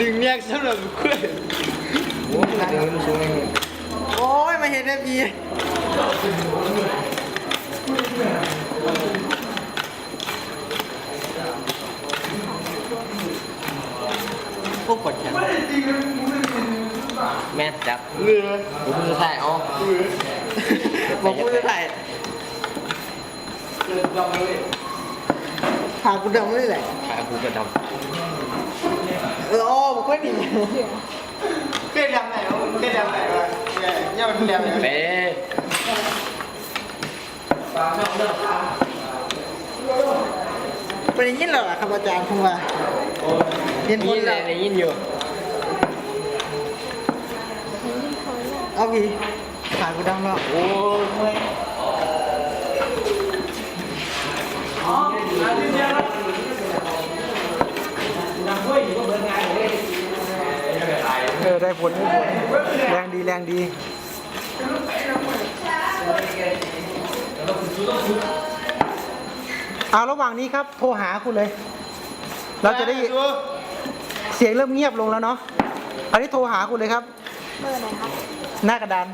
ดึงแยกสำหรับคุยโอ้ยเดี๋ยวมันสูงเลยโอ้ยมาเห็นได้พีพวกกดแขนแม่จับเรือผมมือถ่ายเอาบอกพูดเท่าไหร่หากูดำไม่ได้แหละขากูกระดเอออ๋อบอ กว่าดีเคยดำไหนวะเคยดำไหนวะเนี่ยเนี่ยมันดำไหนำเป๊ะเป็นอย่างนี้เหรอครับอาจารย์ผมว่าเรียนพ้ยินนเลแล้ยวได้ยินอยู่เอาพี่หากูดำแล้วโอ้ย เออ ได้ผลได้ผลแรงดีแรงดีเอาระหว่างนี้ครับ โทรหาคุณเลย เราจะได้เสียงเริ่มเงียบลงแล้วเนาะอันนี้โทรหาคุณเลยครับเบอร์ไหนครับหน้ากระดาน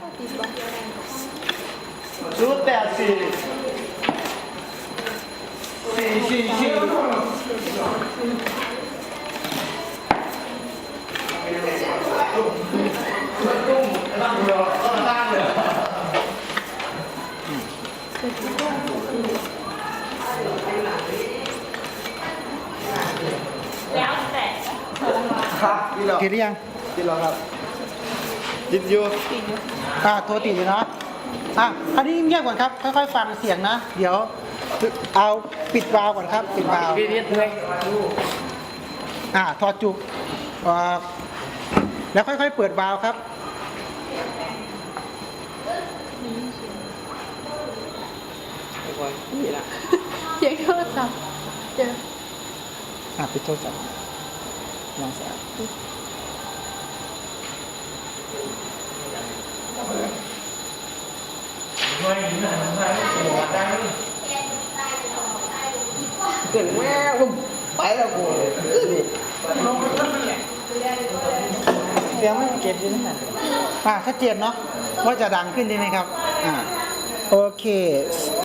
ติดบ้างรู้แต่สี่สี่สี่คิวครับกินหรอกินหรือยังกินแล้วครับกินอยู่อ่าโทรติดอยู่เนาะอะอันนี้เงียบก่อนครับ ค่อยๆ ฟังเสียงนะ เดี๋ยว เอาปิดวาล์วก่อนครับ ปิดวาล์วพี่นิดเลยอ่าถอดจุกออก แล้วค่อยๆ เปิดวาล์วครับเสียงโทรศัพท์เจออะปิดโทรศัพท์ลองสายเกิดแม่ผมไปแล้วกูเสียงไม่เก็บดีนะอ่าชัดเจนเนาะว่าจะดังขึ้นใช่ไหมครับอ่าโอเค